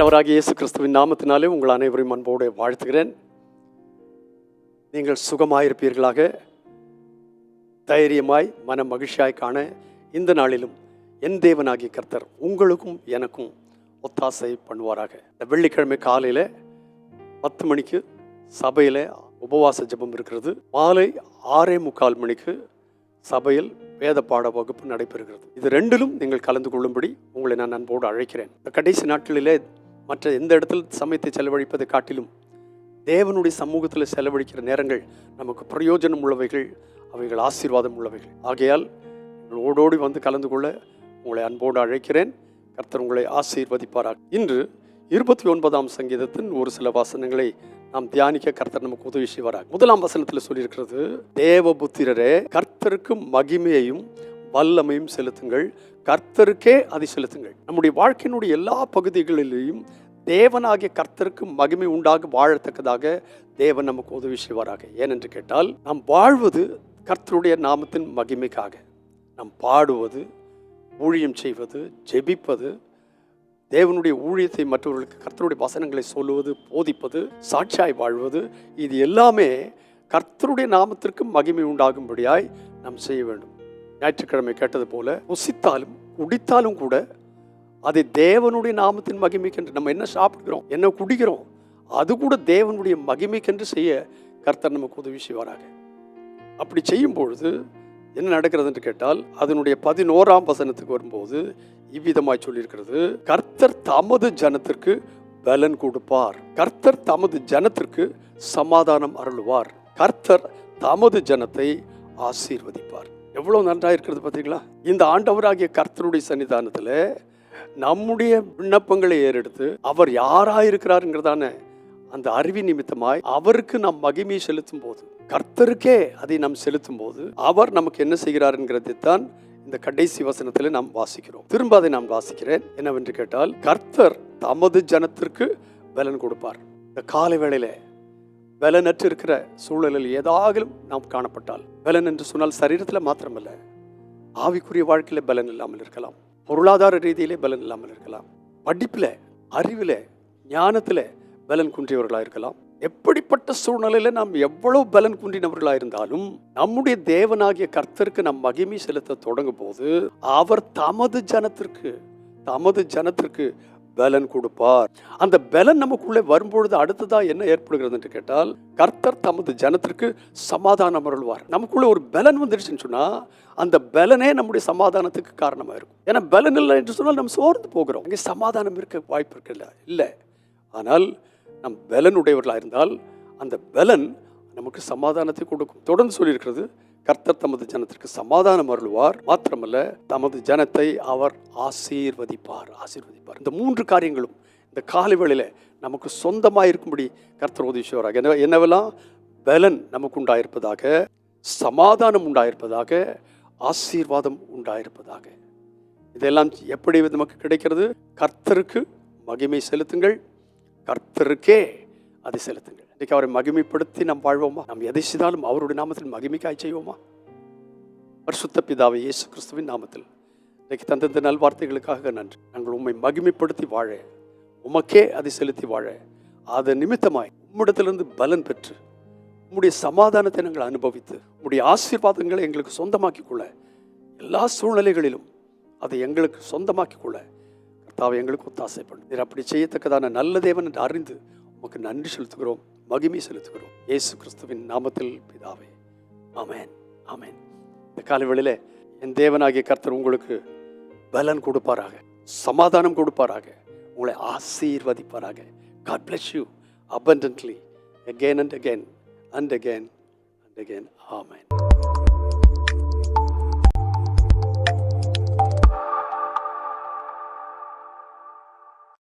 ஆண்டவராக இயேசு கிறிஸ்துவின் நாமத்தினாலே உங்கள் அனைவரையும் அன்போடு வாழ்த்துகிறேன். நீங்கள் சுகமாயிருப்பீர்களாக. தைரியமாய் மன மகிழ்ச்சியாய் காண இந்த நாளிலும் என் தேவனாகிய கர்த்தர் உங்களுக்கும் எனக்கும் ஒத்தாசை பண்ணுவாராக. இந்த வெள்ளிக்கிழமை காலையில் பத்து மணிக்கு சபையில் உபவாச ஜெபம் இருக்கிறது. மாலை ஆறே முக்கால் மணிக்கு சபையில் வேத பாட வகுப்பு நடைபெறுகிறது. இது ரெண்டிலும் நீங்கள் கலந்து கொள்ளும்படி உங்களை நான் அன்போடு அழைக்கிறேன். இந்த கடைசி நாட்களிலே மற்ற எந்த இடத்தில் சமயத்தை செலவழிப்பதை காட்டிலும் தேவனுடைய சமூகத்தில் செலவழிக்கிற நேரங்கள் நமக்கு பிரயோஜனம் உள்ளவைகள் அவைகள் ஆசீர்வாதம் உள்ளவைகள். ஆகையால் ஓடோடி வந்து கலந்து கொள்ள உங்களை அன்போடு அழைக்கிறேன். கர்த்தர் உங்களை ஆசீர்வதிப்பாராக. இன்று இருபத்தி ஒன்பதாம் சங்கீதத்தின் ஒரு சில வசனங்களை நாம் தியானிக்க கர்த்தர் நமக்கு உதவி செய்வாராக. முதலாம் வசனத்தில் சொல்லியிருக்கிறது தேவபுத்திரரே கர்த்தருக்கு மகிமையையும் வல்லமையும் செலுத்துங்கள். கர்த்தருக்கே அதை செலுத்துங்கள் நம்முடைய வாழ்க்கையினுடைய எல்லா பகுதிகளிலேயும் தேவனாகிய கர்த்தருக்கு மகிமை உண்டாக வாழத்தக்கதாக தேவன் நமக்கு உதவி செய்வாராக. ஏனென்று கேட்டால் நாம் வாழ்வது கர்த்தருடைய நாமத்தின் மகிமைக்காக. நாம் பாடுவது ஊழியம் செய்வது ஜெபிப்பது தேவனுடைய ஊழியத்தை மற்றவர்களுக்கு கர்த்தருடைய வசனங்களை சொல்லுவது போதிப்பது சாட்சியாய் வாழ்வது இது எல்லாமே கர்த்தருடைய நாமத்திற்கு மகிமை உண்டாகும்படியாய் நாம் செய்ய வேண்டும். ஞாயிற்றுக்கிழமை கேட்டது போல உசித்தாலும் குடித்தாலும் கூட அதை தேவனுடைய நாமத்தின் மகிமைக்கென்று நம்ம என்ன சாப்பிடுகிறோம் என்ன குடிக்கிறோம் அது கூட தேவனுடைய மகிமைக்கென்று செய்ய கர்த்தர் நமக்கு உதவி செய்வாராக. அப்படி செய்யும் பொழுது என்ன நடக்கிறது என்று கேட்டால் அதனுடைய பதினோராம் வசனத்துக்கு வரும்போது இவ்விதமாய் சொல்லியிருக்கிறது கர்த்தர் தமது ஜனத்திற்கு பலன் கொடுப்பார். கர்த்தர் தமது ஜனத்திற்கு சமாதானம் அருளுவார். கர்த்தர் தமது ஜனத்தை ஆசீர்வதிப்பார். எவ்வளவு நன்றாக இருக்கிறது பார்த்தீங்களா இந்த ஆண்டவராகிய கர்த்தருடைய சன்னிதானத்தில் நம்முடைய விண்ணப்பங்களை ஏறெடுத்து அவர் யாராயிருக்கிறாருங்கிறதான அந்த அறிவி நிமித்தமாய் அவருக்கு நாம் மகிமையை செலுத்தும் போது கர்த்தருக்கே அதை நாம் செலுத்தும் போது அவர் நமக்கு என்ன செய்கிறாருங்கிறதை தான் இந்த கடைசி வசனத்தில் நாம் வாசிக்கிறோம். திரும்ப அதை நாம் வாசிக்கிறேன். என்னவென்று கேட்டால் கர்த்தர் தமது ஜனத்திற்கு பலன் கொடுப்பார். இந்த காலை வேளையில பலனற்று இருக்கிற சூழலில் ஏதாகிலும் நாம் காணப்பட்டால் பலன் என்று சொன்னால் சரீரத்தில் மாத்திரமல்ல ஆவிக்குரிய வாழ்க்கையில பலன் இல்லாமல் இருக்கலாம். பொருளாதார ரீதியிலே பலன் இல்லாமல் இருக்கலாம். படிப்பில் அறிவில் ஞானத்தில் பலன் குன்றியவர்களாக இருக்கலாம். எப்படிப்பட்ட சூழ்நிலையில் நாம் எவ்வளவு பலன் குன்றினவர்களாக இருந்தாலும் நம்முடைய தேவனாகிய கர்த்தருக்கு நம் மகிமை செலுத்த தொடங்கும் போது அவர் தமது ஜனத்திற்கு தமது ஜனத்திற்கு பலன் கொடுப்பார். அந்த பலன் நமக்குள்ளே வரும்பொழுது அடுத்ததாக என்ன ஏற்படுகிறது என்று கேட்டால் கர்த்தர் தமது ஜனத்திற்கு சமாதானம் அருள்வார். நமக்குள்ளே ஒரு பலன் வந்துடுச்சுன்னு சொன்னால் அந்த பலனே நம்முடைய சமாதானத்துக்கு காரணமாக இருக்கும். ஏன்னா பலன் இல்லை என்று சொன்னால் நம்ம சோர்ந்து போகிறோம். இங்கே சமாதானம் இருக்க வாய்ப்பு இருக்குல்ல இல்லை? ஆனால் நம் பலனுடையவர்களாக இருந்தால் அந்த பலன் நமக்கு சமாதானத்தை கொடுக்கும். தொடர்ந்து சொல்லியிருக்கிறது கர்த்தர் தமது ஜனத்திற்கு சமாதானம் அருள்வார். மாத்திரமல்ல தமது ஜனத்தை அவர் ஆசீர்வதிப்பார் ஆசீர்வதிப்பார். இந்த மூன்று காரியங்களும் இந்த காலை வேளையில நமக்கு சொந்தமாக இருக்கும்படி கர்த்தர் உதவி என்ன என்னவெல்லாம்? பலன் நமக்கு உண்டாயிருப்பதாக சமாதானம் உண்டாயிருப்பதாக ஆசீர்வாதம் உண்டாயிருப்பதாக. இதெல்லாம் எப்படி நமக்கு கிடைக்கிறது? கர்த்தருக்கு மகிமை செலுத்துங்கள். கர்த்தருக்கே அதை செலுத்துங்கள். இன்னைக்கு அவரை மகிமைப்படுத்தி நாம் வாழ்வோமா? நாம் எதை செய்தாலும் அவருடைய நாமத்தில் மகிமைக்காய் செய்வோமா? பரிசுத்த பிதாவை இயேசு கிறிஸ்துவின் நாமத்தில் இன்னைக்கு தந்தந்த நல்வார்த்தைகளுக்காக நன்றி. நாங்கள் உம்மை மகிமைப்படுத்தி வாழ உமக்கே அதை செலுத்தி வாழ அது நிமித்தமாய் உம்மிடத்திலிருந்து பலன் பெற்று உம்முடைய சமாதானத்தை நாங்கள் அனுபவித்து உம்முடைய ஆசீர்வாதங்களை எங்களுக்கு சொந்தமாக்கிக் கொள்ள எல்லா சூழ்நிலைகளிலும் அதை எங்களுக்கு சொந்தமாக்கிக் கொள்ள கர்த்தாவை எங்களுக்கு ஒத்தாசைப்படும் நீர் அப்படி செய்யத்தக்கதான நல்ல தேவன் என்று அறிந்து உமக்கு நன்றி செலுத்துகிறோம். மகிமை செலுத்துகிறோம். இயேசு கிறிஸ்துவின் நாமத்தில் பிதாவே. ஆமென். ஆமென். இந்த காலை வேளையிலே என் தேவனாகிய கர்த்தர் உங்களுக்கு பலன் கொடுப்பாராக சமாதானம் கொடுப்பாராக உங்களை ஆசீர்வதிப்பாராக. God bless you abundantly again and again and again and again. Amen